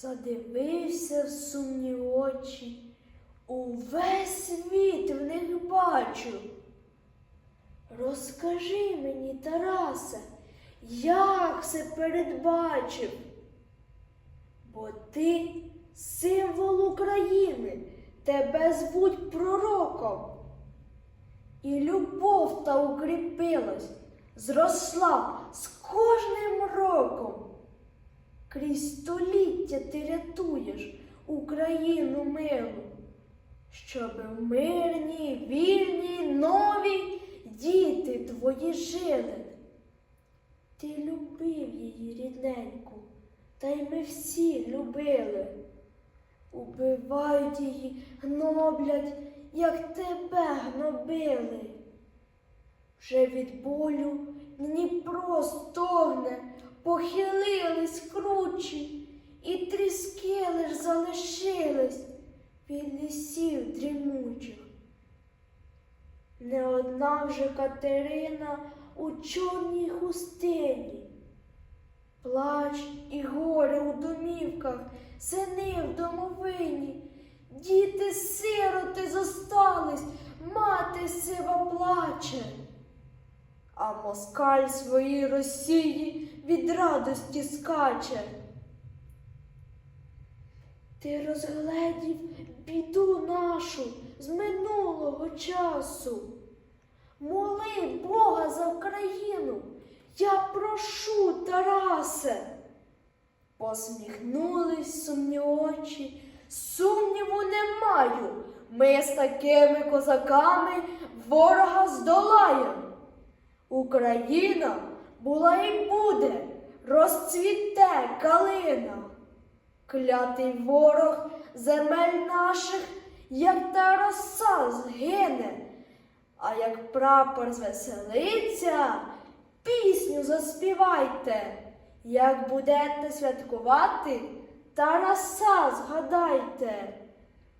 задивився в сумні очі. Увесь світ в них бачу. Розкажи мені, Тарасе, як це передбачив? Бо ти символ України, тебе звуть пророком. І любов та укріпилась, зросла з кожним. Крізь століття ти рятуєш Україну милу, щоб в мирній, вільній, новій діти твої жили. Ти любив її рідненьку, та й ми всі любили. Убивають її, гноблять, як тебе гнобили. Вже від болю Дніпро стогне, похилились лиш залишились від лісів дрімучих. Не одна вже Катерина у чорній хустині. Плач і горе у домівках, сини в домовині, діти сироти зостались, мати сива плаче. А москаль своїй Росії від радості скаче. Ти розгледів біду нашу з минулого часу. Моли Бога за Україну, я прошу, Тарасе. Посміхнулись сумні очі, сумніву не маю. Ми з такими козаками ворога здолаєм. Україна була і буде, розцвіте калина. Клятий ворог земель наших, як та роса згине, а як прапор звеселиться, пісню заспівайте, як будете святкувати, Тараса згадайте,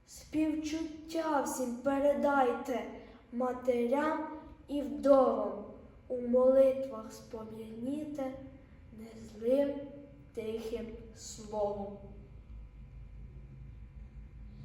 співчуття всім передайте матерям і вдовам, у молитвах спом'яніте незлим тихим словом.